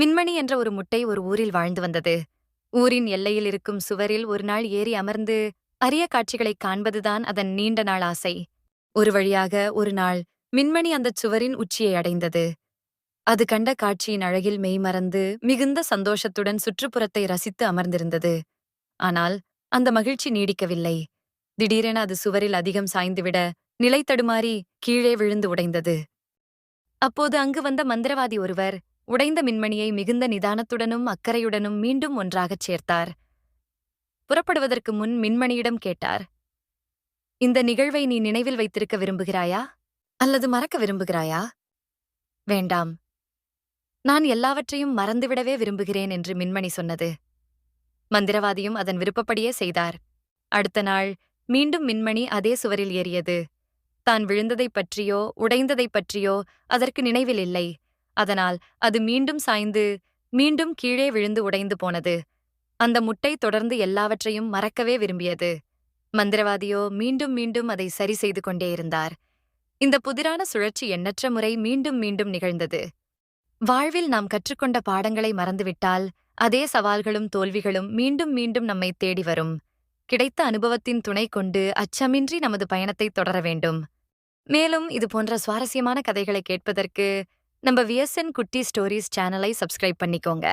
மின்மணி என்ற ஒரு முட்டை ஒரு ஊரில் வாழ்ந்து வந்தது. ஊரின் எல்லையில் இருக்கும் சுவரில் ஒரு நாள் ஏறி அமர்ந்து அரிய காட்சிகளைக் காண்பதுதான் அதன் நீண்ட நாள் ஆசை. ஒரு வழியாக ஒரு நாள் மின்மணி அந்தச் சுவரின் உச்சியை அடைந்தது. அது கண்ட காட்சியின் அழகில் மெய்மறந்து மிகுந்த சந்தோஷத்துடன் சுற்றுப்புறத்தை ரசித்து அமர்ந்திருந்தது. ஆனால் அந்த மகிழ்ச்சி நீடிக்கவில்லை. திடீரென அது சுவரில் அதிகம் சாய்ந்துவிட நிலை தடுமாறி கீழே விழுந்து உடைந்தது. அப்போது அங்கு வந்த மந்திரவாதி ஒருவர் உடைந்த மின்மணியை மிகுந்த நிதானத்துடனும் அக்கறையுடனும் மீண்டும் ஒன்றாகச் சேர்த்தார். புறப்படுவதற்கு முன் மின்மணியிடம் கேட்டார் இந்த நிகழ்வை நீ நினைவில் வைத்திருக்க விரும்புகிறாயா? அல்லது மறக்க விரும்புகிறாயா? வேண்டாம். நான் எல்லாவற்றையும் மறந்துவிடவே விரும்புகிறேன் என்று மின்மணி சொன்னது. மந்திரவாதியும் அதன் விருப்பப்படியே செய்தார். அடுத்த நாள் மீண்டும் மின்மணி அதே சுவரில் ஏறியது. தான் விழுந்ததைப் பற்றியோ உடைந்ததைப் பற்றியோ அதற்கு நினைவில் இல்லை. அதனால் அது மீண்டும் சாய்ந்து மீண்டும் கீழே விழுந்து உடைந்து போனது. அந்த முட்டை தொடர்ந்து எல்லாவற்றையும் மறக்கவே விரும்பியது. மந்திரவாதியோ மீண்டும் மீண்டும் அதை சரி செய்து கொண்டே இருந்தார். இந்த புதிரான சுழற்சி எண்ணற்ற முறை மீண்டும் மீண்டும் நிகழ்ந்தது. வாழ்வில் நாம் கற்றுக்கொண்ட பாடங்களை மறந்துவிட்டால் அதே சவால்களும் தோல்விகளும் மீண்டும் மீண்டும் நம்மை தேடி வரும். கிடைத்த அனுபவத்தின் துணை கொண்டு அச்சமின்றி நமது பயணத்தை தொடர வேண்டும். மேலும் இது போன்ற சுவாரஸ்யமான கதைகளை கேட்பதற்கு நம்ம விஎஸ்என் குட்டி ஸ்டோரிஸ் சேனலை சப்ஸ்கிரைப் பண்ணிக்கோங்க.